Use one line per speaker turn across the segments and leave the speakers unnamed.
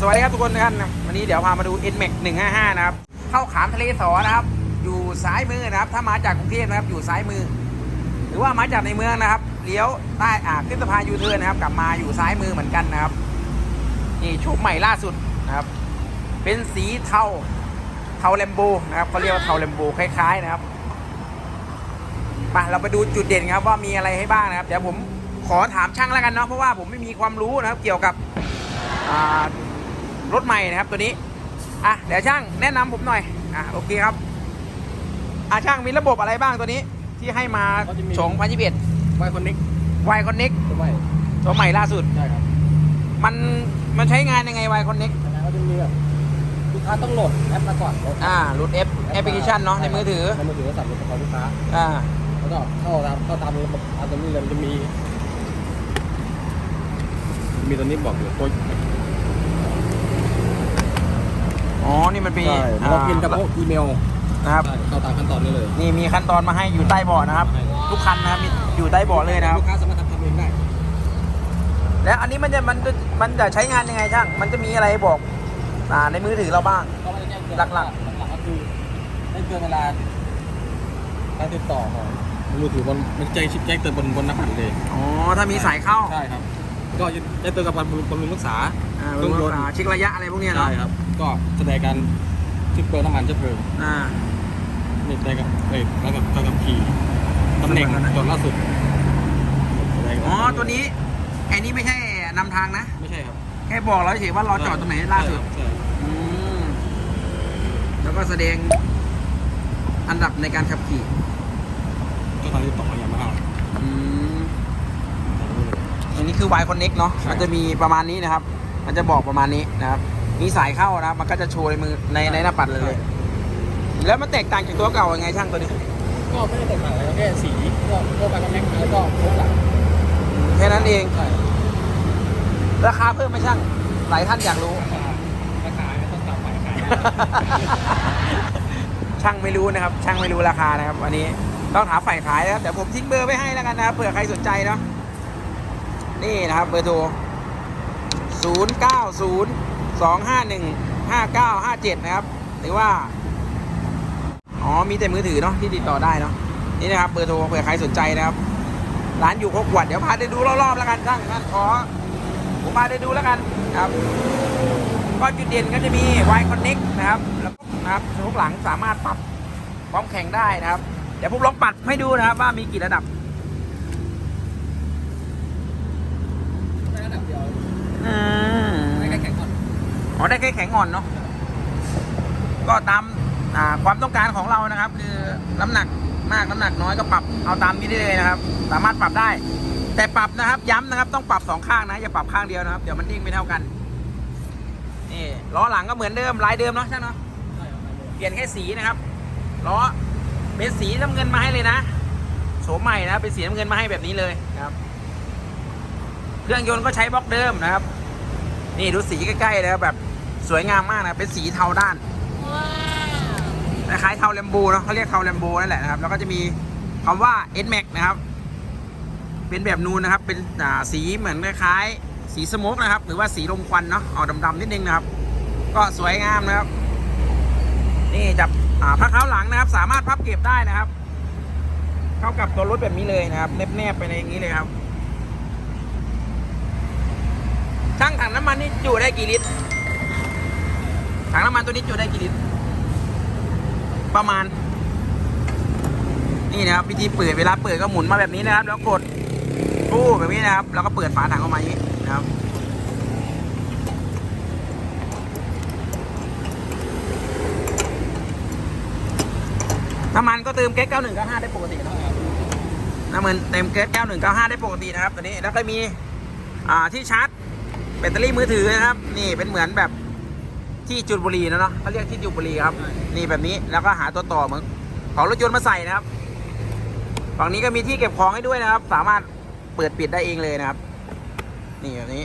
สวัสดีครับทุกคนนะครับวันนี้เดี๋ยวพามาดู NMAX 155 นะครับ เข้าขามทะเลสอนะครับ อยู่ซ้ายมือนะครับ ถ้ามาจากกรุงเทพนะครับอยู่ซ้ายมือ หรือว่ามาจากในเมืองนะครับเลี้ยวใต้อ่าขึ้นสะพานยูเทิร์นนะครับ กลับมาอยู่ซ้ายมือเหมือนกันนะครับนี่ชุดใหม่ล่าสุดนะครับ เป็นสีเทาเทาแลมโบนะครับเขาเรียกว่าเทาแลมโบคล้ายๆนะครับมาเราไปดูจุดเด่นครับว่ามีอะไรให้บ้างนะครับเดี๋ยวผมขอถามช่างแล้วกันเนาะเพราะว่าผมไม่มีความรู้นะครับ เกี่ยวกับอ่า รถใหม่นะครับตัวนี้อะเดี๋ยวช่างแนะนำผมหน่อยอะโอเคครับอะช่างมีระบบอะไรบ้างตัวนี้ที่ให้มา
ก็จะมี
ชงพันยี่เอ็ด
ไวคอนเน็ก
ไวคอนเน็ก
ตัวใหม่
ตัวใหม่ล่าสุด
ใช่ครับ
มันมันใช้งานยังไงไวคอนเน็ก
ยังไงก็จะมีแบบลูกค้าต้องโหลดแอปมาก่อนโหลด
อ่ารูดแอปแอปพลิเคชันเนาะในมือถือ
ในมือถือก็สั่งเป็นของลูกค้า
อ่า
แล้วก็เข้าตามเข้าตามระบบอันนี้เลยมันจะมี มีตัวนี้บอกอยู่ตัว
อ๋อ นี่มันเป็น
ใช่ล็อกอินกับ
อ่า
อีเมล
นะครับ
ใช่เข้าตามขั้นตอนนี้เลย
นี่มีขั้นตอนมาให้อยู่ใต้เบาะนะครับ
ให้
ทุกคันนะครับมีอยู่ใต้เบาะเลยนะครับ
ลูกค้าสามารถทำทำเองได้
แล้วอันนี้มันจะมันจะมันจะใช้งานยังไงช่าง มันจะมีอะไรบอกอ่าในมือถือเราบ้าง
ก็ไม่ได้แจ้งเตือน
หลักๆ
หลักๆก็คือได้เตือนเวลาการติดต่อของมือถือบนมันแจ้งชิปแจ้งเตือนบนบนหน้าปัดเลย
อ๋อ ถ้ามีสายเข้า
ใช่ครับ ก็จะได้เตือนกับบำรุงบำรุงรักษา
อ่า
เครื่องยนต์
รักษาเช็คระยะอะไรพวกเนี้ย
ใช่
เนาะ
ครับ ก็แสดงการเชื้อเพลิงน้ำมันเชื้อเพลิง
อ่า
นี่แสดงกับเอ้ยแล้วกับการขับขี่ตำแหน่ง
ตำแหน่ง
จอดล่าสุดแสดงกับ
อ๋อตัวนี้ไอ้นี้ไม่ใช่นำทางนะ
ไม่ใช่ครับ
แค่บอกเราเฉยๆว่าเราจอดตรงไหนล่าสุด
ใช่ครับ
อืมแล้วก็แสดงอันดับในการขับขี่
ก็ทางที่ต่อยามาฮ่า
อืม อันนี้คือ Y Connect เนาะ
ใช่
มันจะมีประมาณนี้นะครับ มันจะบอกประมาณนี้นะครับ มีสายเข้านะครับ มันก็จะโชว์ในมือในในหน้าปัดเลยแล้วมันแตกต่างจากตัวเก่ายังไงช่างตัวนี้
ก็ไม่ได้แตกต่างอะไรแค่สีก็ก็ไปคอนเน็กแล้วก็โค้งหลัง
แค่นั้นเอง
ใช่
ราคาเพิ่มไหมช่าง หลายท่านอยากรู้
ราคาไม่ต้องตามไปขาย
ช่างไม่รู้นะครับ ช่างไม่รู้ราคานะครับวันนี้ต้องถามฝ่ายขายนะครับแต่ผมทิ้งเบอร์ไว้ให้แล้วกันนะครับเผื่อใครสนใจเนาะนี่นะครับเบอร์โทร 0 9 0 2 5 1 5 9 5 7 นะครับ หรือว่า อ๋อ มีแต่มือถือเนาะที่ติดต่อได้เนาะ นี่นะครับเบอร์โทรเผื่อใครสนใจนะครับ ร้านอยู่ครบขวดเดี๋ยวพาไปดูรอบๆแล้วกันช่างท่านขอผมพาไปดูแล้วกันครับ ก็จุดเด่นก็จะมี Y Connect นะครับ แล้วก็นะครับทุกหลังสามารถปรับความแข็งได้นะครับ เดี๋ยวผมลองปัดให้ดูนะครับว่ามีกี่ระดับ
ได้ระดับเดียว
อืม
ไม่แค่แข็งก่อน
อ๋อได้แค่แข็งอ่อนเนาะก็ตามความต้องการของเรานะครับ คือน้ำหนักมากน้ำหนักน้อยก็ปรับเอาตามนี้ได้เลยนะครับ สามารถปรับได้ แต่ปรับนะครับย้ำนะครับ ต้องปรับสองข้างนะอย่าปรับข้างเดียวนะครับ เดี๋ยวมันดิ้งไม่เท่ากันนี่ล้อหลังก็เหมือนเดิมลายเดิมเนาะใช่ไหม
ใช่ครับ
เปลี่ยนแค่สีนะครับล้อเป็นสีน้ำเงินมาให้เลยนะโฉมใหม่นะเป็นสีน้ำเงินมาให้แบบนี้เลยครับ เครื่องยนต์ก็ใช้บล็อกเดิมนะครับ นี่ดูสีใกล้ๆนะครับแบบสวยงามมากนะเป็นสีเทาด้านคล้ายๆเทาแลมโบเนาะเขาเรียกเทาแลมโบนั่นแหละนะครับ แล้วก็จะมีคำว่า n m a x นะครับ เป็นแบบนูนนะครับ เป็นอ่าสีเหมือนคล้ายๆสีสโมกนะครับ หรือว่าสีลมควันเนาะออกดำๆนิดนึงนะครับ ก็สวยงามนะครับ นี่จับอ่าพักเท้าหลังนะครับ สามารถพับเก็บได้นะครับ เข้ากับตัวรถแบบนี้เลยนะครับแนบๆไปในอย่างนี้เลยครับ ช่างถังน้ำมันนี่จุได้กี่ลิตร ถังน้ำมันตัวนี้จุได้กี่ลิตร ประมาณ นี่นะครับวิธีเปิดเวลาเปิดก็หมุนมาแบบนี้นะครับ แล้วกดปู้แบบนี้นะครับ แล้วก็เปิดฝาถังออกมาอย่างนี้นะครับน้ำมันก็เติมแก๊ส9195 ได้ปกติเนอะน้ำมันเต็มแก๊ส9195 ได้ปกตินะครับตัวนี้ แล้วก็มี อ่า ที่ชาร์จ แบตเตอรี่มือถือนะครับ นี่เป็นเหมือนแบบที่จุดบุรีนะเนาะเขาเรียกที่จุดบุรีครับ นี่แบบนี้แล้วก็หาตัวต่อเหมือนของรถยนต์มาใส่นะครับ ฝั่งนี้ก็มีที่เก็บของให้ด้วยนะครับ สามารถเปิดปิดได้เองเลยนะครับ นี่แบบนี้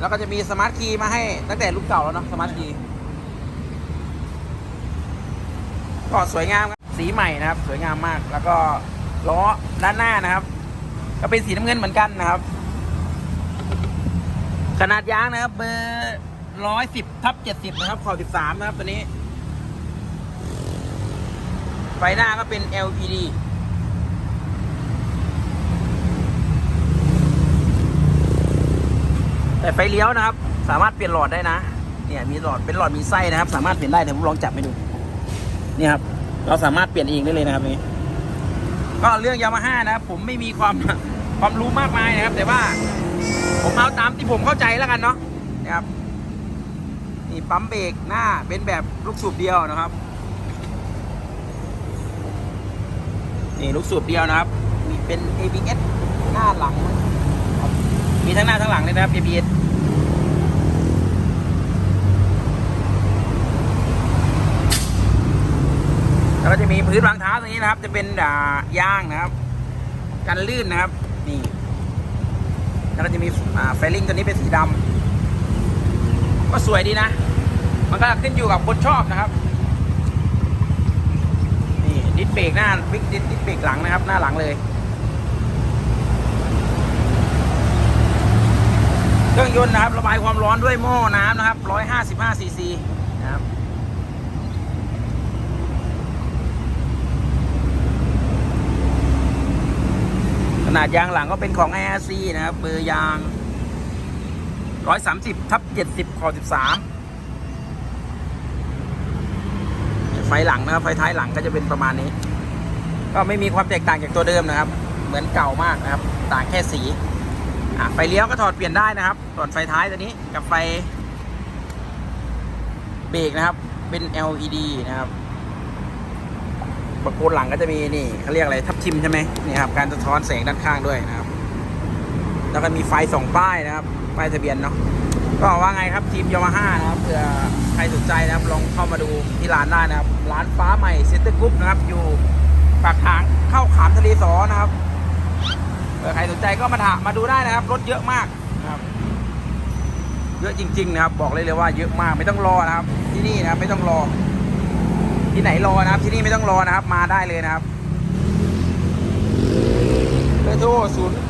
แล้วก็จะมีสมาร์ทคีย์มาให้ตั้งแต่รุ่นเก่าแล้วเนาะสมาร์ทคีย์ก็สวยงามครับสีใหม่นะครับ สวยงามมาก แล้วก็ล้อด้านหน้านะครับ ก็เป็นสีน้ำเงินเหมือนกันนะครับ ขนาดยางนะครับ เบอร์ร้อยสิบทับเจ็ดสิบนะครับขอบสิบสามนะครับ ตัวนี้ ไฟหน้าก็เป็น LED แต่ไฟเลี้ยวนะครับ สามารถเปลี่ยนหลอดได้นะ เนี่ยมีหลอดเป็นหลอดมีไส้นะครับ สามารถเปลี่ยนได้เดี๋ยวผมลองจับให้ดูเนี่ยครับ เราสามารถเปลี่ยนเองได้เลยนะครับนี้ ก็เรื่องยามาฮ่านะครับ ผมไม่มีความ ความรู้มากมายนะครับ แต่ว่าผมเอาตามที่ผมเข้าใจแล้วกันเนาะนะครับนี่ปั๊มเบรกหน้าเป็นแบบลูกสูบเดียวนะครับนี่ลูกสูบเดียวนะครับ มีเป็น ABS หน้าหลัง มีทั้งหน้าทั้งหลังเลยนะครับ ABS แล้วก็จะมีพื้นรางเท้าตรงนี้นะครับ จะเป็นยางนะครับ กันลื่นนะครับ แล้วก็จะมีอ่าไฟลลิ่งตัวนี้เป็นสีดำก็สวยดีนะ มันก็ขึ้นอยู่กับคนชอบนะครับ นี่ดิสเบรกหน้าบิ๊กดิสดิสเบรกหลังนะครับ หน้าหลังเลยเครื่องยนต์นะครับ ระบายความร้อนด้วยหม้อน้ำนะครับ155ซีซีนะครับ นาดยางหลังก็เป็นของ IRC นะครับ เบอร์ยาง 130ทับ70ขอ13 ไฟหลังนะครับ ไฟท้ายหลังก็จะเป็นประมาณนี้ ก็ไม่มีความแตกต่างจากตัวเดิมนะครับ เหมือนเก่ามากนะครับ ต่างแค่สีไฟเลี้ยวก็ถอดเปลี่ยนได้นะครับถอดไฟท้ายตัวนี้กับไฟเบรกนะครับ เป็น LED นะครับ ประโคนหลังก็จะมีนี่เขาเรียกอะไรทับทิมใช่ไหมนี่ครับการสะท้อนแสงด้านข้างด้วยนะครับ แล้วก็มีไฟสองป้ายนะครับป้ายทะเบียนเนาะก็ว่าไงครับทีมยามาฮ่านะครับเผื่อใครสนใจนะครับ ลองเข้ามาดูที่ร้านได้นะครับ ร้านฟ้าใหม่เซ็นเตอร์กรุ๊ปนะครับ อยู่ปากทางเข้าขามทะเลสอนะครับเผื่อใครสนใจก็มาถามมาดูได้นะครับ รถเยอะมากนะครับ เยอะจริง ๆ นะครับ บอกเลยเลยว่าเยอะมากไม่ต้องรอนะครับ ที่นี่นะครับไม่ต้องรอ ที่ไหนรอนะครับ ที่นี่ไม่ต้องรอนะครับ มาได้เลยนะครับเบอร์โทร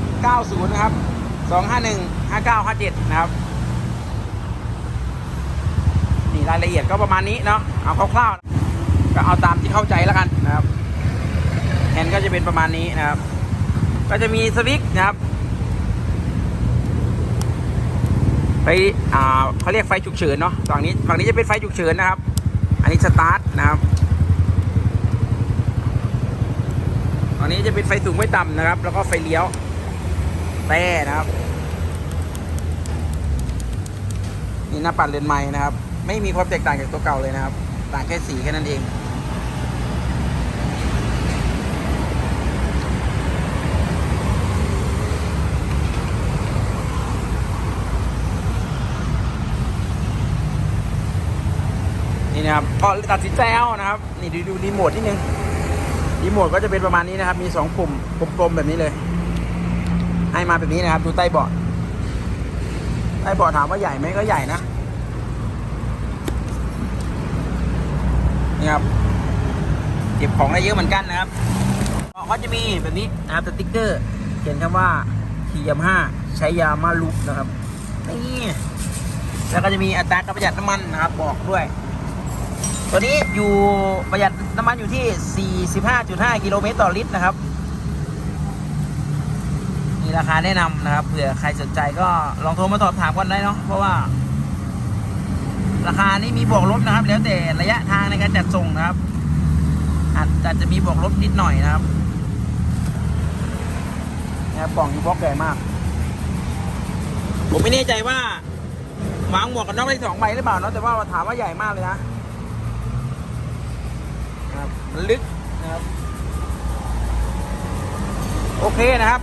090 นะครับ 251 5957 นะครับ นี่รายละเอียดก็ประมาณนี้เนาะเอาคร่าวๆก็เอาตามที่เข้าใจแล้วกันนะครับแฮนก็จะเป็นประมาณนี้นะครับ ก็จะมีสวิตช์นะครับ ไปอ่าเขาเรียกไฟฉุกเฉินเนาะฝั่งนี้ฝั่งนี้จะเป็นไฟฉุกเฉินนะครับ อันนี้สตาร์ทนะครับ ตอนนี้จะเป็นไฟสูงไฟต่ำนะครับ แล้วก็ไฟเลี้ยว แต่นะครับ นี่หน้าปัดเลนส์ใหม่นะครับ ไม่มีความแตกต่างจากตัวเก่าเลยนะครับ ต่างแค่สีแค่นั้นเอง นะครับก็ตัดสินใจเอานะครับ นี่ดูดูรีโมทนิดนึงรีโมทก็จะเป็นประมาณนี้นะครับ มีสองปุ่มกลมๆแบบนี้เลย ให้มาแบบนี้นะครับ ดูใต้เบาะใต้เบาะถามว่าใหญ่ไหมก็ใหญ่นะนี่ครับเก็บของได้เยอะเหมือนกันนะครับก็จะมีแบบนี้นะครับสติ๊กเกอร์ เขียนคำว่าขี่ยามห้าใช้ยามาลุกนะครับนี่แล้วก็จะมีอัตราการประหยัดน้ำมันนะครับ บอกด้วย ตัวนี้อยู่ประหยัดน้ำมันอยู่ที่ 45.5 กิโลเมตรต่อลิตรนะครับ มีราคาแนะนำนะครับ เผื่อใครสนใจก็ลองโทรมาสอบถามกันได้เนาะ เพราะว่า ราคานี้มีบวกลบนะครับ แล้วแต่ระยะทางในการจัดส่งนะครับ อาจอาจจะมีบวกลบนิดหน่อยนะครับนะครับกล่องยูบ็อกใหญ่มาก ผมไม่แน่ใจว่าวางหมวกกันน็อกได้สองใบหรือเปล่าเนาะแต่ว่าถามว่าใหญ่มากเลยนะ ครับมันลึกนะครับ โอเคนะครับ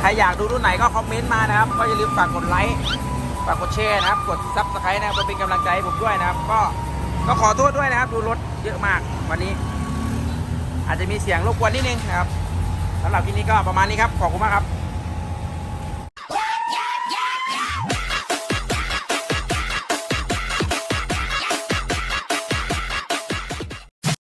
ใครอยากดูรุ่นไหนก็คอมเมนต์มานะครับ ก็อย่าลืมฝากกดไลค์ฝากกดแชร์นะครับ กดซับสไครต์นะครับเพื่อเป็นกำลังใจให้ผมด้วยนะครับ ก็ก็ขอโทษด้วยนะครับ ดูรถเยอะมากวันนี้ อาจจะมีเสียงรบกวนนิดนึงนะครับสำหรับคลิปนี้ก็ประมาณนี้ครับ ขอบคุณมากครับ